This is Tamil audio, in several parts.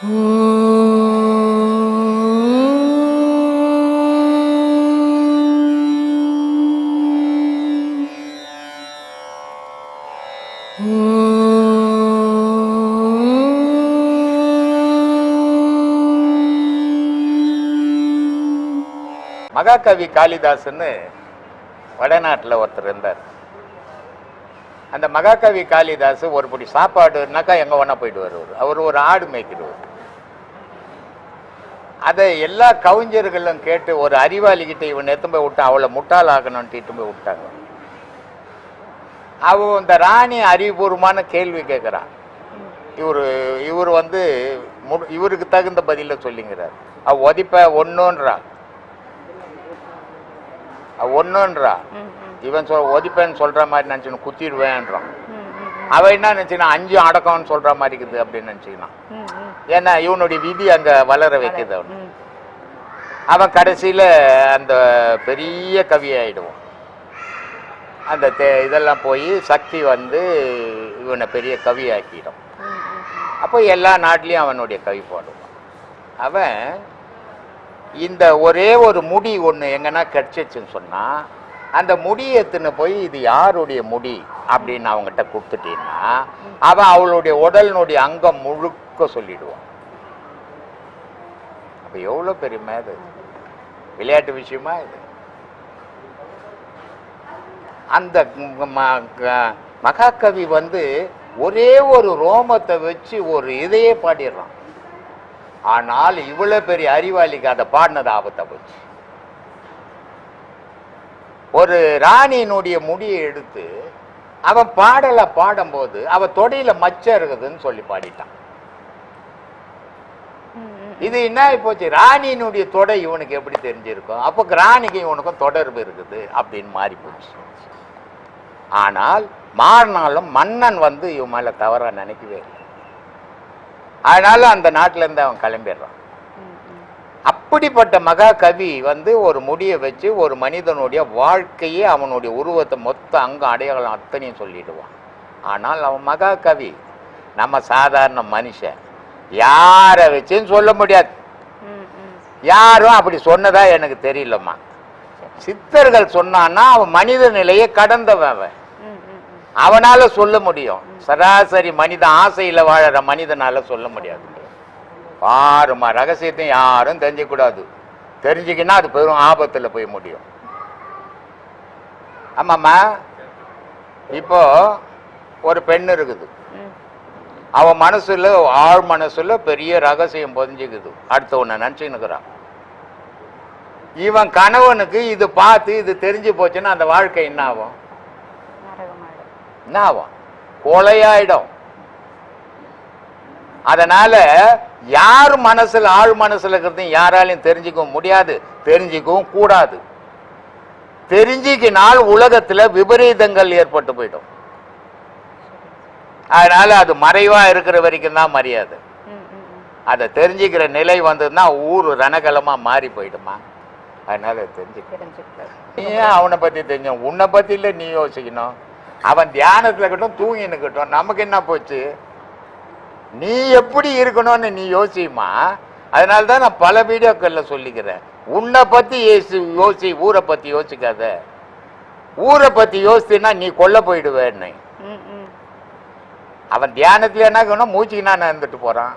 மகாகவி காளிதாசன்னு வடநாட்டில் ஒருத்தர் இருந்தார். அந்த மகாகவி காளிதாஸ் ஒரு பிடி சாப்பாடுனாக்கா எங்கே ஒன்றா போயிட்டு வருவார். அவர் ஒரு ஆடு மேய்க்கிறவர். அதை எல்லா கவிஞர்களும் கேட்டு ஒரு அறிவாளிகிட்ட இவன் எடுத்து போய் விட்டான் அவளை முட்டாளாக்கணும்னு இட்டு போய் விட்டாங்க. அவ இந்த ராணி அறிவுபூர்வமான கேள்வி கேட்குறான். இவர் இவர் வந்து மு- இவருக்கு தகுந்த பதில சொல்லிங்கிறார். அவ ஒதிப்ப ஒன்றுன்றா ஒன்றுன்றா இவன் சொல் ஒதிப்பேன்னு சொல்ற மாதிரி நினச்சிக்கணும் குத்திடுவேன்றான். அவ என்ன நினச்சிக்கணும் அஞ்சு அடக்கம்னு சொல்ற மாதிரி இருக்குது அப்படின்னு நினச்சிக்கணும் ஏன்னா இவனுடைய விதி அங்க வளர வைக்குது அவன் அவன் கடைசியில அந்த பெரிய கவி ஆயிடுவான். அந்த தே- இதெல்லாம் போய் சக்தி வந்து இவனை பெரிய கவி ஆக்கிடும் அப்போ எல்லா நாட்டிலையும் அவனுடைய கவி பாடுவான். அவன் இந்த ஒரே ஒரு முடி ஒன்று எங்கன்னா கிடச்சிச்சுன்னு சொன்னா அந்த முடியை எடுத்துன்னு போய் இது யாருடைய முடி? அப்படின்னு அவங்ககிட்ட கொடுத்துட்டீங்கன்னா அவள் அவளுடைய உடலினுடைய அங்கம் முழுக்க சொல்லிடுவான் அப்போ எவ்வளோ பெருமை அது? விளையாட்டு விஷயமா இது? அந்த ம- க- மகாகவி வந்து ஒரே ஒரு ரோமத்தை வச்சு ஒரு இதையே பாடிடுறான். ஆனால் இவ்வளோ பெரிய அறிவாளிக்கு அதை பாடினது ஆபத்தை போச்சு. ஒரு ராணியினுடைய முடியை எடுத்து அவன் பாடலை பாடும்போது அவ தொடையில மச்சம் இருக்குதுன்னு சொல்லி பாடிட்டான். இது என்ன போச்சு? ராணியினுடைய தொடை இவனுக்கு எப்படி தெரிஞ்சிருக்கும்? அப்போ ராணிக்கு இவனுக்கும் தொடர்பு இருக்குது அப்படின்னு மாறி போச்சு. ஆனால் மாறினாலும் மன்னன் வந்து இவன் மேல தவறா நினைக்கவே இல்லை. அதனால அந்த நாட்டுல இருந்து அவன் கிளம்பிடுறான். அப்படிப்பட்ட மகாகவி வந்து ஒரு முடியை வச்சு ஒரு மனிதனுடைய வாழ்க்கையே அவனுடைய உருவத்தை மொத்த அங்க அடையாளம் அத்தனையும் சொல்லிடுவான். ஆனால் அவன் மகாகவி நம்ம சாதாரண மனுஷன் யாரை வச்சுன்னு சொல்ல முடியாது. யாரும் அப்படி சொன்னதா எனக்கு தெரியலம்மா. சித்தர்கள் சொன்னான்னா அவன் மனித நிலையை கடந்தவன் அவன். அவனால சொல்ல முடியும். சராசரி மனித ஆசையில வாழற மனிதனால சொல்ல முடியாது. பாருமா ரகசியத்தையும் யாரும் தெரிஞ்சுக்கூடாது தெரிஞ்சுக்கினா அது பெரும் ஆபத்துல போய் முடியும். ஆமாம்மா. இப்போ ஒரு பெண் இருக்குது. அவ மனசுல ஆழ் மனசுல பெரிய ரகசியம் பொதிஞ்சுக்குது அடுத்தவனை நினச்சின்னுக்குறான். இவன் கணவனுக்கு இது பார்த்து இது தெரிஞ்சு போச்சுன்னா அந்த வாழ்க்கை என்ன ஆகும் என்ன ஆகும் கொலையாயிடும். அதனால யார் மனசுல ஆழ் மனசுல இருக்கிறதையும் யாராலையும் தெரிஞ்சுக்கவும் முடியாது தெரிஞ்சுக்கவும் கூடாது. தெரிஞ்சுக்கினால் உலகத்துல விபரீதங்கள் ஏற்பட்டு போயிடும். அதனால அது மறைவா இருக்கிற வரைக்கும் தான் மரியாதை. அதை தெரிஞ்சுக்கிற நிலை வந்ததுன்னா ஊர் ரணகலமா மாறி போயிடுமா? அதனால தெரிஞ்சுக்க. ஏன் அவனை பத்தி தெரிஞ்சோம் உன்னை பத்தி இல்ல நீ யோசிக்கணும். அவன் தியானத்துல இருக்கட்டும் தூங்கி நிற்கட்டும் நமக்கு என்ன போச்சு? நீ எப்படி இருக்கணும்னு நீ யோசிமா? அதனால தான் நான் பல வீடியோக்கள்ல சொல்லிக்கிறேன். உன்னை பத்தி யோசி யோசி ஊரை பத்தி யோசிக்காத. ஊரை பத்தி யோசித்தீன்னா நீ கொல்ல போயிடுவேன்னு அவன் தியானத்துல என்ன வேணும் மூச்சுக்கு நான் இருந்துட்டு போறான்.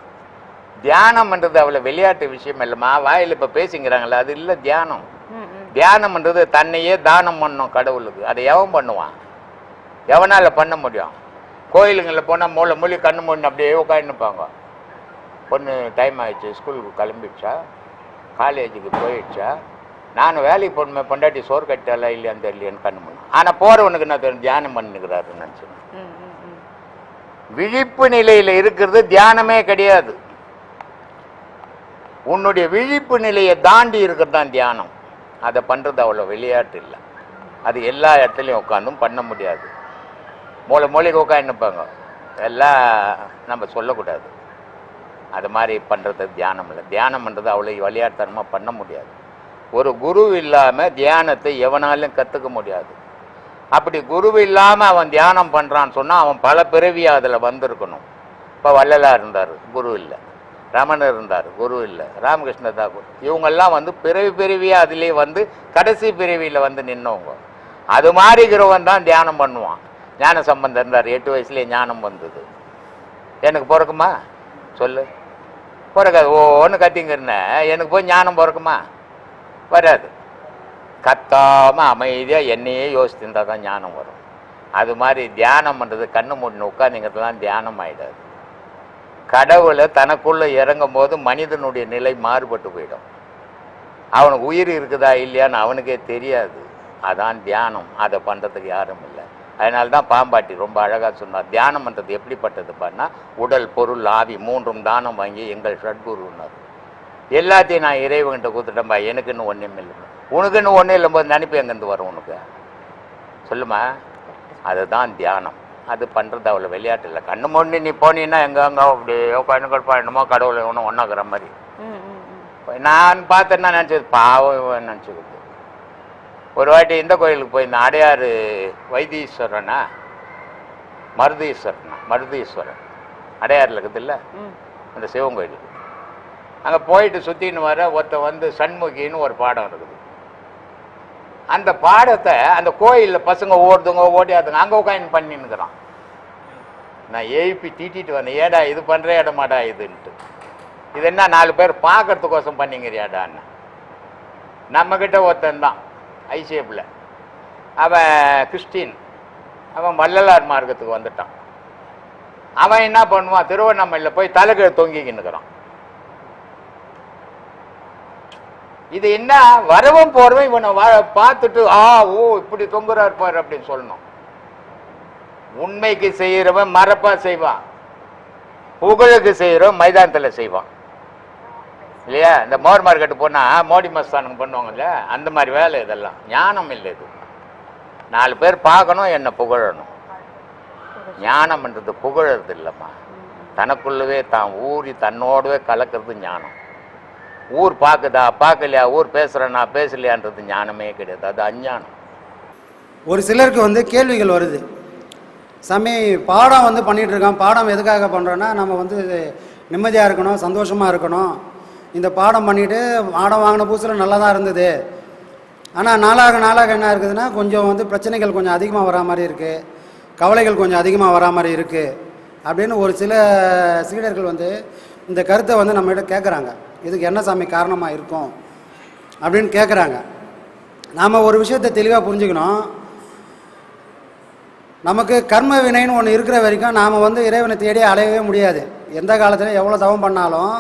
தியானம்ன்றது அவ்வளோ விளையாட்டு விஷயம் இல்லைம்மா. வாயில் இப்போ பேசிங்கிறாங்களே அது இல்லை தியானம். தியானம்ன்றது தன்னையே தானம் பண்ணும் கடவுளுக்கு. அதை எவன் பண்ணுவான்? எவனால பண்ண முடியும்? கோயிலுங்களில் போனால் மூளை மூலி கண்ணு மூணு அப்படியே உட்காந்துப்பாங்க பொண்ணு டைம் ஆயிடுச்சு ஸ்கூலுக்கு கிளம்பிடுச்சா? காலேஜுக்கு போயிடுச்சா? நான் வேலைக்கு போகணுமே பொண்டாட்டி சோறு கட்டாலா இல்லையான்னு தெரியலையான்னு கண்ணு மூணு ஆனால் போகிறவனுக்கு என்ன தெரியும்? தியானம் பண்ணிக்கிறாருன்னு நினச்சேன் விழிப்பு நிலையில் இருக்கிறது தியானமே கிடையாது. உன்னுடைய விழிப்பு நிலையை தாண்டி இருக்கிறது தான் தியானம். அதை பண்ணுறது அவ்வளோ விளையாட்டு இல்லை. அது எல்லா இடத்துலையும் உட்காந்தும் பண்ண முடியாது. மூளை மூளைக்கு உட்காந்துப்பாங்க எல்லாம் நம்ம சொல்லக்கூடாது. அது மாதிரி பண்ணுறது தியானம் இல்லை. தியானம்ன்றது அவ்வளோ விளையாட்டுத்தனமாக பண்ண முடியாது. ஒரு குரு இல்லாமல் தியானத்தை எவனாலும் கற்றுக்க முடியாது. அப்படி குரு இல்லாமல் அவன் தியானம் பண்ணுறான்னு சொன்னால் அவன் பல பிறவியாக அதில் வந்திருக்கணும். இப்போ வள்ளலாக இருந்தார் குரு இல்லை. ரமணர் இருந்தார் குரு இல்லை. ராமகிருஷ்ண தாக்கூர் இவங்கெல்லாம் வந்து பிறவி பிறவியாக அதிலே வந்து கடைசி பிறவியில் வந்து நின்னவங்க. அது மாதிரி இருக்கிறவன் தான் தியானம் பண்ணுவான். ஞான சம்பந்தம் இருந்தார். எட்டு வயசுலேயே ஞானம் வந்தது. எனக்கு பிறக்குமா? சொல்லு. பிறக்காது. ஓன்னு கத்திங்கிறன எனக்கு போய் ஞானம் பிறக்குமா? வராது. கத்தாமல் அமைதியாக என்னையே யோசித்திருந்தால் தான் ஞானம் வரும். அது மாதிரி தியானம் பண்ணுறது கண்ணு மூடின உட்காந்துங்கிறதுலாம் தியானம் ஆகிடாது கடவுளை தனக்குள்ளே இறங்கும் போது மனிதனுடைய நிலை மாறுபட்டு போயிடும். அவனுக்கு உயிர் இருக்குதா இல்லையான்னு அவனுக்கே தெரியாது. அதான் தியானம். அதை பண்ணுறதுக்கு யாரும் இல்லை. அதனால தான் பாம்பாட்டி ரொம்ப அழகாக சொன்னார். தியானம் பண்ணுறது எப்படிப்பட்டது பண்ணா உடல் பொருள் ஆவி மூன்றும் தானம் வாங்கி எங்கள் ஷட்குருன்னார் எல்லாத்தையும் நான் இறைவன்கிட்ட கொடுத்துட்டேன்பா எனக்குன்னு ஒன்றும் இல்லை. உனக்குன்னு ஒன்றும் இல்லைம்போது நினைப்பு எங்கேருந்து வரும் உனக்கு? சொல்லுமா? அதுதான் தியானம். அது பண்ணுறது அவ்வளோ விளையாட்டு இல்லை. கண்ணு மூடி நீ போனீன்னா எங்கெங்க அப்படியே கண்ணுகள் என்னமோ கடவுளை ஒன்றும் ஒன்றாக்குற மாதிரி. நான் பார்த்தேன்னா நினச்சது பாவம் நினச்சிக்கிது ஒரு வாட்டி இந்த கோயிலுக்கு போயிருந்தேன் அடையாறு வைத்தீஸ்வரனா? மருதீஸ்வரனா? மருதீஸ்வரன். அடையாறில் இருக்குதுல்ல. அந்த சிவன் கோயிலுக்கு. அங்கே போயிட்டு சுற்றின்னு வர ஒருத்தன் வந்து சண்முகின்னு ஒரு பாடம் இருக்குது. அந்த பாடத்தை அந்த கோயிலில் பசங்க ஓடுதுங்க ஓடியாதுங்க அங்கே உட்காந்து பண்ணின்னுக்குறான் நான் எழுப்பி தீட்டிட்டு வந்தேன். ஏடா இது பண்ணுற இடமாடா இதுன்ட்டு. இது என்ன நாலு பேர் பார்க்கறதுக்கோசம் பண்ணிங்கிறியாடான்னு நம்மக்கிட்ட ஒருத்தன் தான். ஐசேப்பில். அவன் கிறிஸ்டின். அவன் வள்ளலார் மார்க்கத்துக்கு வந்துட்டான். அவன் என்ன பண்ணுவான்? திருவண்ணாமலையில் போய் தலைக்கு தொங்கிக்கின்னுக்கிறான் இது என்ன? வரவும் போறவன் இவனை பார்த்துட்டு ஆ ஓ இப்படி தொங்குறா இருப்பார் அப்படின்னு சொல்லணும். உண்மைக்கு செய்யறவன் மறப்பா செய்வான். புகழுக்கு செய்கிறவன் மைதானத்தில் செய்வான். இல்லையா? இந்த மோர் மார்க்கெட்டு போனால் மோடி மஸ்தானுங்க பண்ணுவாங்கல்ல அந்த மாதிரி வேலை இதெல்லாம். ஞானம் இல்லை இது. நாலு பேர் பார்க்கணும் என்னை புகழணும். ஞானம்ன்றது புகழறது இல்லைம்மா. தனக்குள்ளவே தான் ஊறி தன்னோடவே கலக்கிறது ஞானம். ஊர் பார்க்குதா? பார்க்கலையா? ஊர் பேசுகிறேனா பேசலையான்றது ஞானமே கிடையாது. அது அஞ்ஞானம். ஒரு சிலருக்கு வந்து கேள்விகள் வருது. சாமி பாடம் வந்து பண்ணிட்டு பாடம் எதுக்காக பண்ணுறோன்னா நம்ம வந்து நிம்மதியாக இருக்கணும் சந்தோஷமாக இருக்கணும். இந்த பாடம் பண்ணிவிட்டு பாடம் வாங்கின புதுசில் நல்லா தான் இருந்தது. ஆனால் நாளாக நாளாக என்ன இருக்குதுன்னா கொஞ்சம் வந்து பிரச்சனைகள் கொஞ்சம் அதிகமாக வரா மாதிரி இருக்குது கவலைகள் கொஞ்சம் அதிகமாக வரா மாதிரி இருக்குது அப்படின்னு ஒரு சில சீடர்கள் வந்து இந்த கருத்தை வந்து நம்மகிட்ட கேட்குறாங்க இதுக்கு என்ன சாமி காரணமாக இருக்கும்? அப்படின்னு கேட்குறாங்க நாம் ஒரு விஷயத்தை தெளிவாக புரிஞ்சுக்கணும். நமக்கு கர்ம வினைன்னு ஒன்று இருக்கிற வரைக்கும் நாம் வந்து இறைவனை தேடி அலையவே முடியாது. எந்த காலத்தில் எவ்வளோ தவம் பண்ணாலும்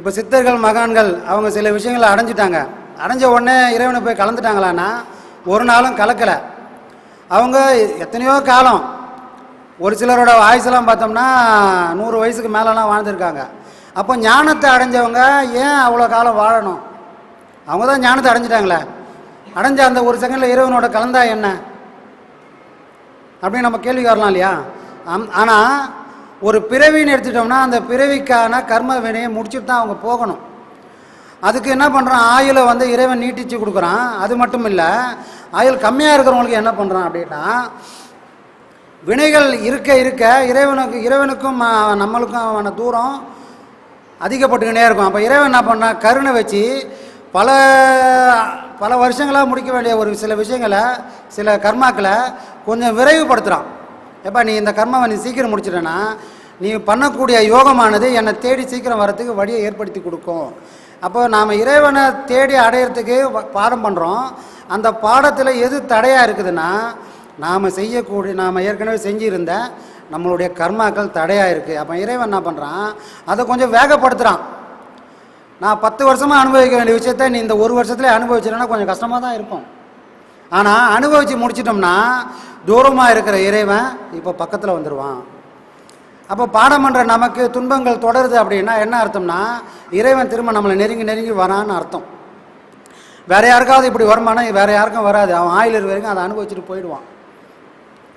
இப்போ சித்தர்கள் மகான்கள் அவங்க சில விஷயங்களை அடைஞ்சிட்டாங்க. அடைஞ்ச உடனே இறைவனை போய் கலந்துட்டாங்களான்னா ஒரு நாளும் கலக்கலை. அவங்க எத்தனையோ காலம் ஒரு சிலரோட ஆயுசெல்லாம் பார்த்தோம்னா நூறு வயசுக்கு மேலெலாம் வாழ்ந்துருக்காங்க. அப்போ ஞானத்தை அடைஞ்சவங்க ஏன் அவ்வளோ காலம் வாழணும்? அவங்க தான் ஞானத்தை அடைஞ்சிட்டாங்களே. அடைஞ்ச அந்த ஒரு செகண்டில் இறைவனோட கலந்தா என்ன? அப்படின்னு நம்ம கேள்வி வரலாம் இல்லையா? ஆனால் ஒரு பிறவின்னு எடுத்துட்டோம்னா அந்த பிறவிக்கான கர்ம வினையை முடிச்சுட்டு தான் அவங்க போகணும். அதுக்கு என்ன பண்ணுறான் ஆயுளை வந்து இறைவன் நீட்டிச்சு கொடுக்குறான். அது மட்டும் இல்லை ஆயுள் கம்மியாக இருக்கிறவங்களுக்கு என்ன பண்ணுறான் அப்படின்னா வினைகள் இருக்க இருக்க இறைவனுக்கு இறைவனுக்கும் நம்மளுக்கும் தூரம் அதிகப்பட்டுக்கினே இருக்கும். அப்போ இறைவன் என்ன பண்ணான் கருணை வச்சு பல பல வருஷங்களாக முடிக்க வேண்டிய ஒரு சில விஷயங்களை சில கர்மாக்களை கொஞ்சம் விரைவுபடுத்துகிறான் எப்போ நீ இந்த கர்மாவை நீ சீக்கிரம் முடிச்சிட்டேன்னா நீ பண்ணக்கூடிய யோகமானது என்னை தேடி சீக்கிரம் வரத்துக்கு வழியை ஏற்படுத்தி கொடுக்கும். அப்போ நாம் இறைவனை தேடி அடையிறதுக்கு பாடம் பண்ணுறோம் அந்த பாடத்தில் எது தடையாக இருக்குதுன்னா நாம் செய்யக்கூடிய நாம் ஏற்கனவே செஞ்சுருந்த நம்மளுடைய கர்மாக்கள் தடையாக இருக்குது அப்போ இறைவன் என்ன பண்ணுறான் அதை கொஞ்சம் வேகப்படுத்துகிறான் நான் பத்து வருஷமாக அனுபவிக்க வேண்டிய விஷயத்த நீ இந்த ஒரு வருஷத்துல அனுபவிச்சிடனா கொஞ்சம் கஷ்டமாக தான் இருக்கும். ஆனால் அனுபவித்து முடிச்சிட்டோம்னா தூரமாக இருக்கிற இறைவன் இப்போ பக்கத்தில் வந்துடுவான் அப்போ பாடம் பண்ணுற நமக்கு துன்பங்கள் தொடருது அப்படின்னா என்ன அர்த்தம்னா இறைவன் திரும்ப நம்மளை நெருங்கி நெருங்கி வரான்னு அர்த்தம். வேற யாருக்காவது இப்படி வருமானா வேறு யாருக்கும் வராது. அவன் ஆயில் இருக்க வரைக்கும் அதை அனுபவிச்சுட்டு போயிடுவான்.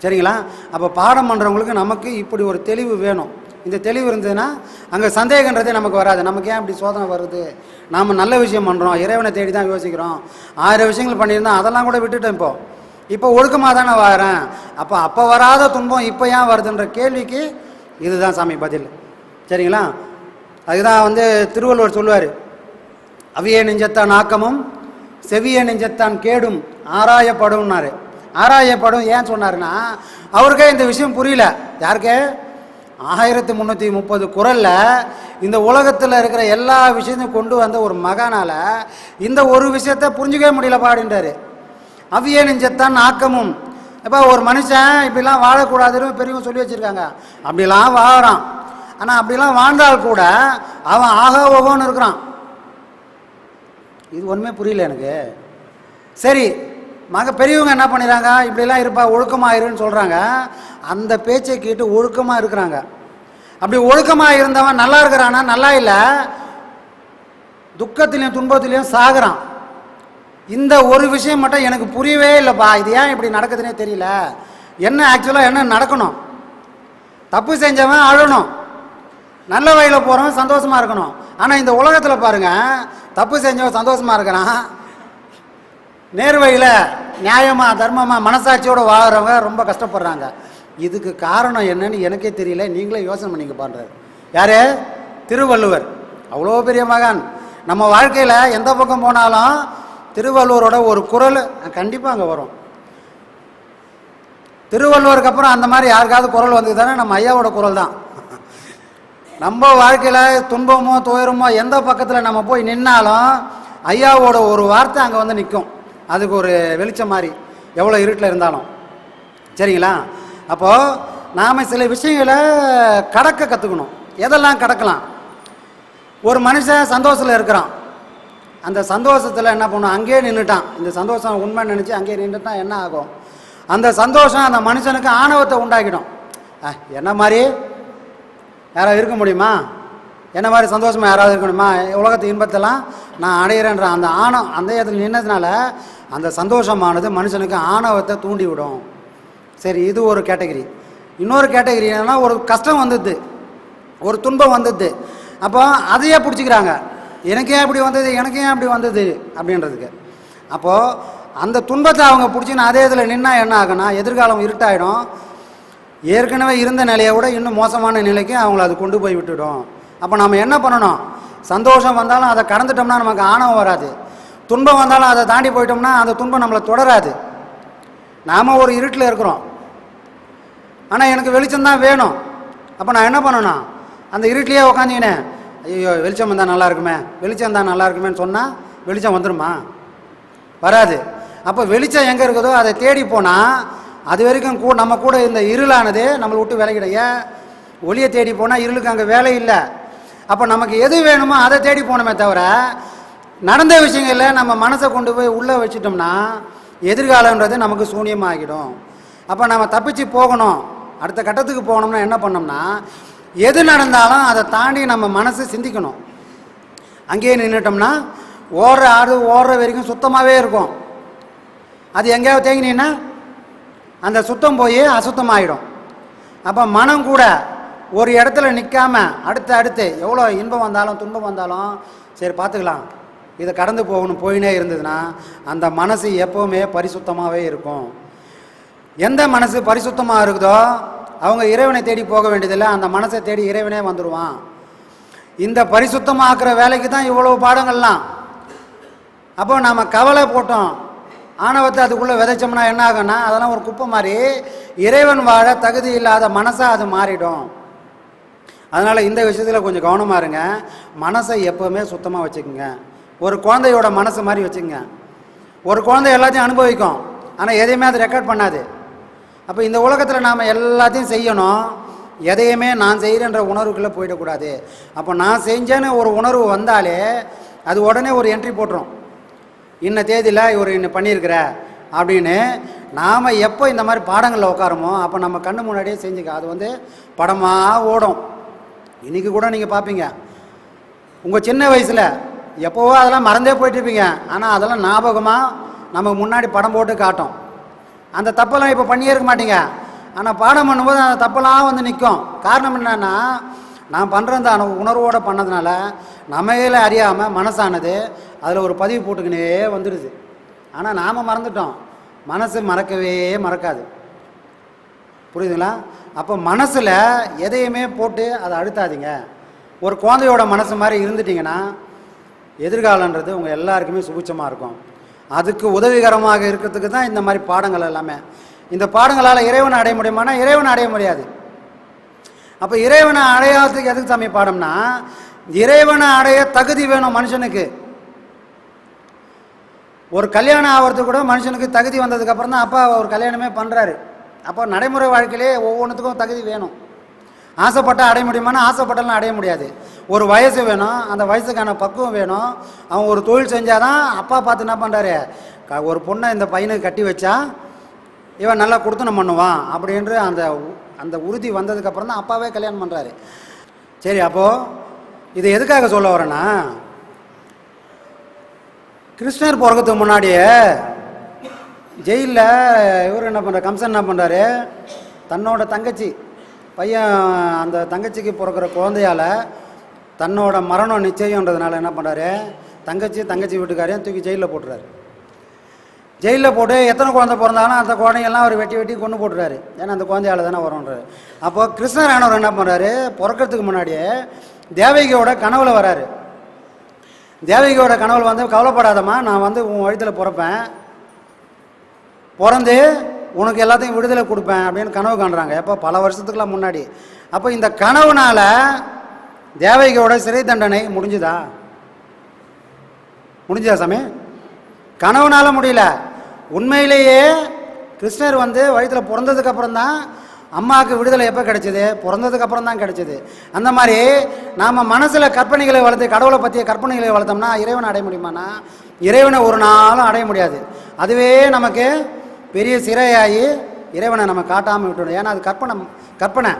சரிங்களா? அப்போ பாடம் பண்ணுறவங்களுக்கு நமக்கு இப்படி ஒரு தெளிவு வேணும். இந்த தெளிவு இருந்ததுன்னா அங்கே சந்தேகன்றதே நமக்கு வராது. நமக்கு ஏன் இப்படி சோதனை வருது? நாம் நல்ல விஷயம் பண்ணுறோம் இறைவனை தேடி தான் யோசிக்கிறோம். ஆயிரம் விஷயங்கள் பண்ணியிருந்தோம் அதெல்லாம் கூட விட்டுட்டேன் இப்போ. இப்போ ஒழுக்கமாக தானே வரேன். அப்போ அப்போ வராத துன்பம் இப்போ ஏன் வருதுன்ற கேள்விக்கு இதுதான் சாமி பதில். சரிங்களா? அதுதான் வந்து திருவள்ளுவர் சொல்லுவார். அவிய நெஞ்சத்தான் ஆக்கமும் செவிய நெஞ்சத்தான் கேடும் ஆராயப்படும்னாரு ஆராயப்படும். ஏன் சொன்னாருன்னா அவருக்கே இந்த விஷயம் புரியல. யாருக்கே? ஆயிரத்தி முந்நூற்றி முப்பது குரலில் இந்த உலகத்தில் இருக்கிற எல்லா விஷயத்தையும் கொண்டு வந்த ஒரு மகானால் இந்த ஒரு விஷயத்த புரிஞ்சுக்கவே முடியல பாடின்றாரு அவிய நெஞ்சத்தான் ஆக்கமும். இப்போ ஒரு மனுஷன் இப்படிலாம் வாழக்கூடாதுன்னு பெரியவங்க சொல்லி வச்சுருக்காங்க. அப்படிலாம் வாழறான். ஆனால் அப்படிலாம் வாழ்ந்தால் கூட அவன் ஆகா ஓகோன்னு இருக்கிறான். இது ஒன்றுமே புரியல எனக்கு. சரி மக பெரியவங்க என்ன பண்ணிடுறாங்க இப்படிலாம் இருப்பா ஒழுக்கமாயிருன்னு சொல்கிறாங்க அந்த பேச்சை கேட்டு ஒழுக்கமாக இருக்கிறாங்க. அப்படி ஒழுக்கமாக இருந்தவன் நல்லா இருக்கிறானா? நல்லா இல்லை. துக்கத்திலையும் துன்பத்திலையும் சாகுறான். இந்த ஒரு விஷயம் மட்டும் எனக்கு புரியவே இல்லைப்பா. இது ஏன் இப்படி நடக்குதுன்னே தெரியல. என்ன ஆக்சுவலாக என்ன நடக்கணும்? தப்பு செஞ்சவன் அழணும். நல்ல வழியில் போகிறவன் சந்தோஷமாக இருக்கணும். ஆனால் இந்த உலகத்தில் பாருங்கள் தப்பு செஞ்சவன் சந்தோஷமாக இருக்கிறான். நேர்வையில் நியாயமாக தர்மமாக மனசாட்சியோடு வாழ்கிறவங்க ரொம்ப கஷ்டப்படுறாங்க. இதுக்கு காரணம் என்னன்னு எனக்கே தெரியல. நீங்களே யோசனை பண்ணிங்க பண்ணுறாரு யார்? திருவள்ளுவர். அவ்வளோ பெரிய மகான். நம்ம வாழ்க்கையில் எந்த பக்கம் போனாலும் திருவள்ளுவரோட ஒரு குரல் கண்டிப்பாக அங்கே வரும். திருவள்ளுவருக்கு அப்புறம் அந்த மாதிரி யாருக்காவது குரல் வந்து தானே? நம்ம ஐயாவோட குரல் தான். நம்ம வாழ்க்கையில் துன்பமோ துயரமோ எந்த பக்கத்தில் நம்ம போய் நின்னாலும் ஐயாவோட ஒரு வார்த்தை அங்கே வந்து நிற்கும் அதுக்கு ஒரு வெளிச்சம் மாதிரி எவ்வளோ இருட்டில் இருந்தாலும். சரிங்களா? அப்போது நாம் சில விஷயங்களை கடக்க கற்றுக்கணும் எதெல்லாம் கடக்கலாம்? ஒரு மனுஷன் சந்தோஷத்தில் இருக்கிறான். அந்த சந்தோஷத்தில் என்ன பண்ணும்? அங்கேயே நின்றுட்டான் இந்த சந்தோஷம் உண்மை நினச்சி அங்கேயே நின்றுட்டான் என்ன ஆகும்? அந்த சந்தோஷம் அந்த மனுஷனுக்கு ஆணவத்தை உண்டாக்கிடும். என்ன மாதிரி? யாராவது இருக்க முடியுமா? என்ன மாதிரி சந்தோஷமாக யாராவது இருக்க முடியுமா உலகத்து இன்பத்தெல்லாம் நான் அடையிறேன்ற அந்த ஆணவம் அந்த இடத்துல நின்னதுனால அந்த சந்தோஷமானது மனுஷனுக்கு ஆணவத்தை தூண்டி விடும் சரி இது ஒரு கேட்டகரி. இன்னொரு கேட்டகரி என்னன்னா ஒரு கஷ்டம் வந்தது. ஒரு துன்பம் வந்தது. அப்போ அதையே பிடிச்சிக்கிறாங்க? எனக்கு ஏன் வந்தது? எனக்கு ஏன் வந்தது? அப்படின்றதுக்கு. அப்போது அந்த துன்பத்தை அவங்க பிடிச்சின்னு அதே இதில் நின்னா என்ன ஆகுனா எதிர்காலம் இருட்டாயிடும். ஏற்கனவே இருந்த நிலையை விட இன்னும் மோசமான நிலைக்கு அவங்கள அது கொண்டு போய் விட்டுடும். அப்போ நம்ம என்ன பண்ணணும்? சந்தோஷம் வந்தாலும் அதை கடந்துட்டோம்னா நமக்கு ஆணவம் வராது. துன்பம் வந்தாலும் அதை தாண்டி போயிட்டோம்னா அந்த துன்பம் நம்மளை தொடராது. நாம் ஒரு இருட்டில் இருக்கிறோம். ஆனால் எனக்கு வெளிச்சம் தான் வேணும். அப்போ நான் என்ன பண்ணணும் அந்த இருட்டிலேயே உக்காந்திக்கினேன் ஐயோ வெளிச்சம் வந்தால் நல்லா இருக்குமே வெளிச்சம் வந்தால் நல்லா இருக்குமேன்னு சொன்னால் வெளிச்சம் வந்துருமா? வராது. அப்போ வெளிச்சம் எங்கே இருக்குதோ அதை தேடி போனால் அது வரைக்கும் கூ நம்ம கூட இந்த இருளானது நம்மளை விட்டு விலகிடும். ஒளியை தேடி போனால் இருளுக்கு அங்கே வேலை இல்லை. அப்போ நமக்கு எது வேணுமோ அதை தேடி போகணுமே தவிர நடந்த விஷயங்களில் நம்ம மனசை கொண்டு போய் உள்ளே வச்சிட்டோம்னா எதிர்காலன்றது நமக்கு சூன்யமாகிடும். அப்போ நம்ம தப்பிச்சு போகணும். அடுத்த கட்டத்துக்கு போகணும்னா என்ன பண்ணோம்னா எது நடந்தாலும் அதை தாண்டி நம்ம மனசு சிந்திக்கணும். அங்கேயே நின்றுட்டோம்னா ஓடுற ஆடு ஓடுற வரைக்கும் சுத்தமாகவே இருக்கும். அது எங்கேயாவது தேங்கினீங்கன்னா அந்த சுத்தம் போய் அசுத்தமாகிடும் அப்போ மனம் கூட ஒரு இடத்துல நிற்காம அடுத்து அடுத்து எவ்வளோ இன்பம் வந்தாலும் துன்பம் வந்தாலும் சரி பார்த்துக்கலாம். இதை கடந்து போகணும் போயினே இருந்ததுன்னா அந்த மனசு எப்போவுமே பரிசுத்தமாகவே இருக்கும். எந்த மனசு பரிசுத்தமாக இருக்குதோ அவங்க இறைவனை தேடி போக வேண்டியதில்லை அந்த மனசை தேடி இறைவனே வந்துடுவான் இந்த பரிசுத்தமாக்குற வேலைக்கு தான் இவ்வளோ பாடங்கள்லாம். அப்போ நாம் கவலை போட்டோம். ஆணவத்தை அதுக்குள்ளே விதைச்சோம்னா என்ன ஆகும்னா அதெல்லாம் ஒரு குப்பை மாதிரி இறைவன் வாழ தகுதி இல்லாத மனசாக அது மாறிடும். அதனால் இந்த விஷயத்தில் கொஞ்சம் கவனமாக இருங்க. மனசை எப்போவுமே சுத்தமாக வச்சுக்கோங்க. ஒரு குழந்தையோட மனசு மாதிரி வச்சுங்க ஒரு குழந்தை எல்லாத்தையும் அனுபவிக்கும். ஆனால் எதையுமே அது ரெக்கார்ட் பண்ணாது. அப்போ இந்த உலகத்தில் நாம் எல்லாத்தையும் செய்யணும். எதையுமே நான் செய்கிறேன்ற உணர்வுக்குள்ளே போயிடக்கூடாது. அப்போ நான் செஞ்சேன்னு ஒரு உணர்வு வந்தாலே அது உடனே ஒரு என்ட்ரி போட்டுரும். இன்ன தேதியில் இவர் இன்னும் பண்ணியிருக்கிற அப்படின்னு நாம் எப்போ இந்த மாதிரி பாடங்களில் உட்காரமோ அப்போ நம்ம கண்ணு முன்னாடியே செஞ்சுக்க. அது வந்து படமாக ஓடும். இன்றைக்கி கூட நீங்கள் பார்ப்பீங்க உங்கள் சின்ன வயசில் எப்போவோ அதெல்லாம் மறந்தே போயிட்டுருப்பீங்க. ஆனால் அதெல்லாம் ஞாபகமாக நமக்கு முன்னாடி படம் போட்டு காட்டும். அந்த தப்பெல்லாம் இப்போ பண்ணியே இருக்க மாட்டீங்க. ஆனால் பாடம் பண்ணும்போது அந்த தப்பெல்லாம் வந்து நிற்கும் காரணம் என்னென்னா நான் பண்ணுற அந்த அனு- உணர்வோடு பண்ணதுனால நம்மையில அறியாமல் மனசானது அதில் ஒரு பதிவு போட்டுக்கினே வந்துடுது. ஆனால் நாம் மறந்துட்டோம். மனசு மறக்கவே மறக்காது. புரியுதுங்களா? அப்போ மனசில் எதையுமே போட்டு அதை அழுத்தாதீங்க. ஒரு குழந்தையோட மனசு மாதிரி இருந்துட்டிங்கன்னா எதிர்காலன்றது உங்கள் எல்லாருக்குமே சுபிச்சமாக இருக்கும். அதுக்கு உதவிகரமாக இருக்கிறதுக்கு தான் இந்த மாதிரி பாடங்கள் எல்லாமே. இந்த பாடங்களால் இறைவனை அடைய முடியுமானா இறைவனை அடைய முடியாது. அப்போ இறைவனை அடையாததுக்கு எதுக்கு சாமி பாடம்னா இறைவனை அடைய தகுதி வேணும் மனுஷனுக்கு. ஒரு கல்யாணம் ஆகிறது கூட மனுஷனுக்கு தகுதி வந்ததுக்கு அப்புறம் தான் அப்பா ஒரு கல்யாணமே பண்ணுறாரு அப்போ நடைமுறை வாழ்க்கையிலே ஒவ்வொன்றுத்துக்கும் தகுதி வேணும். ஆசைப்பட்டால் அடைய முடியுமானா ஆசைப்பட்டாலும் அடைய முடியாது. ஒரு வயசு வேணும் அந்த வயசுக்கான பக்குவம் வேணும். அவன் ஒரு தொழில் செஞ்சாதான் அப்பா பார்த்து என்ன பண்ணுறாரு ஒரு பொண்ணை இந்த பையனுக்கு கட்டி வச்சா இவன் நல்லா கொடுத்தனம் பண்ணுவான் அப்படின்ற அந்த உ- அந்த உறுதி வந்ததுக்கப்புறம் தான் அப்பாவே கல்யாணம் பண்ணுறாரு சரி அப்போது இது எதுக்காக சொல்ல வரேன்னா கிருஷ்ணர் பிறக்கிறதுக்கு முன்னாடியே ஜெயிலில் இவர் என்ன பண்ணுறார் கம்சன் என்ன பண்ணுறாரு தன்னோட தங்கச்சி பையன் அந்த தங்கச்சிக்கு பிறக்கிற குழந்தையால் தன்னோட மரணம் நிச்சயம்ன்றதுனால என்ன பண்ணுறாரு தங்கச்சி தங்கச்சி வீட்டுக்காரையும் தூக்கி ஜெயிலில் போட்டுறாரு. ஜெயிலில் போட்டு எத்தனை குழந்தை பிறந்தாலும் அந்த குழந்தைங்கெல்லாம் அவர் வெட்டி வெட்டி கொண்டு போட்டுறாரு. ஏன்னா அந்த குழந்தையால் தானே வரும்ன்றாரு. அப்போ கிருஷ்ணரானவர் என்ன பண்ணுறாரு பிறக்கிறதுக்கு முன்னாடியே தேவகியோட கனவுல வராரு. தேவகியோட கனவுல வந்து கவலைப்படாதம்மா நான் வந்து உன் வழித்தில் பிறப்பேன். பிறந்து உனக்கு எல்லாத்தையும் விடுதலை கொடுப்பேன் அப்படின்னு கனவு காண்றாங்க. எப்போ? பல வருஷத்துக்குலாம் முன்னாடி. அப்போ இந்த கனவுனால தேவகியோட சிறை தண்டனை முடிஞ்சுதா? முடிஞ்சதா சாமி? கனவுனால முடியல. உண்மையிலேயே கிருஷ்ணர் வந்து வயிற்றில் பிறந்ததுக்கப்புறம் தான் அம்மாவுக்கு விடுதலை எப்போ கிடைச்சிது? பிறந்ததுக்கு அப்புறம் தான் கிடைச்சிது. அந்த மாதிரி நாம் மனசில் கற்பனைகளை வளர்த்து கடவுளை பற்றிய கற்பனைகளை வளர்த்தோம்னா இறைவனை அடைய முடியுமானா இறைவனை ஒரு நாளும் அடைய முடியாது. அதுவே நமக்கு பெரிய சிறையாகி இறைவனை நம்ம காட்டாமல் விட்டுணும் ஏன்னா அது கற்பனை கற்பனை.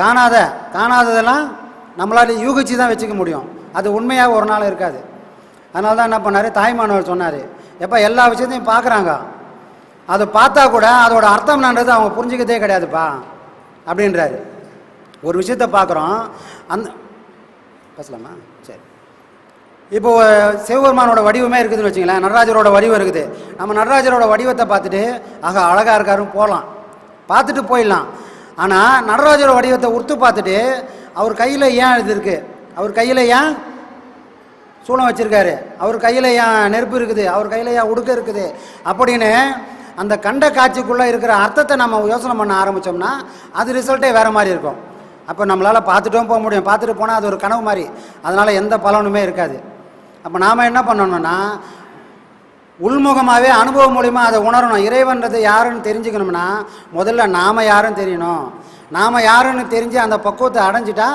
காணாத காணாததெல்லாம் நம்மளால யூகிச்சு தான் வச்சுக்க முடியும். அது உண்மையாக ஒரு நாள் இருக்காது. அதனால தான் என்ன பண்ணார்? தாய்மானவர் சொன்னார். எப்போ எல்லா விஷயத்தையும் பார்க்குறாங்க. அது பார்த்தா கூட அதோட அர்த்தம் என்னன்றது அவங்க புரிஞ்சுக்கிறதே கிடையாதுப்பா அப்படின்றாரு. ஒரு விஷயத்த பார்க்குறோம். அந்த பேசலாமா? இப்போ சிவபெருமானோட வடிவமே இருக்குதுன்னு வச்சுங்களேன் நடராஜரோட வடிவம் இருக்குது. நம்ம நடராஜரோட வடிவத்தை பார்த்துட்டு ஆக அழகாக இருக்காருன்னு போகலாம் பார்த்துட்டு போயிடலாம். ஆனால் நடராஜரோட வடிவத்தை உறுத்து பார்த்துட்டு அவர் கையில் ஏன் இது இருக்குது அவர் கையில் ஏன் சூளம் வச்சுருக்காரு? அவர் கையில் ஏன் நெருப்பு இருக்குது? அவர் கையில் ஏன் உடுக்க இருக்குது? அப்படின்னு அந்த கண்ட காட்சிக்குள்ளே இருக்கிற அர்த்தத்தை நம்ம யோசனை பண்ண ஆரம்பித்தோம்னா அது ரிசல்ட்டே வேறு மாதிரி இருக்கும். அப்போ நம்மளால் பார்த்துட்டும் போக முடியும். பார்த்துட்டு போனால் அது ஒரு கனவு மாதிரி. அதனால் எந்த பலனுமே இருக்காது. அப்போ நாம் என்ன பண்ணணும்னா உள்முகமாகவே அனுபவம் மூலிமா அதை உணரணும். இறைவன்றது யாருன்னு தெரிஞ்சுக்கணும்னா முதல்ல நாம் யாருன்னு தெரியணும். நாம் யாருன்னு தெரிஞ்சு அந்த பக்குவத்தை அடைஞ்சிட்டா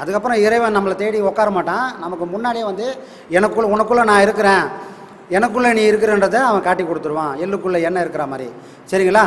அதுக்கப்புறம் இறைவன் நம்மளை தேடி உட்கார மாட்டான். நமக்கு முன்னாடியே வந்து எனக்குள்ள உனக்குள்ளே நான் இருக்கிறேன். எனக்குள்ளே நீ இருக்கிறன்றதை அவன் காட்டி கொடுத்துருவான். எள்ளுக்குள்ளே என்ன இருக்கிற மாதிரி. சரிங்களா?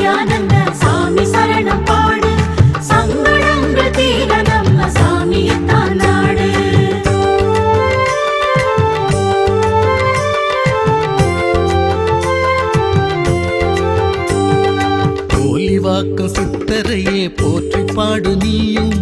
கர்த்தரையே போற்றி பாடு நீயும்.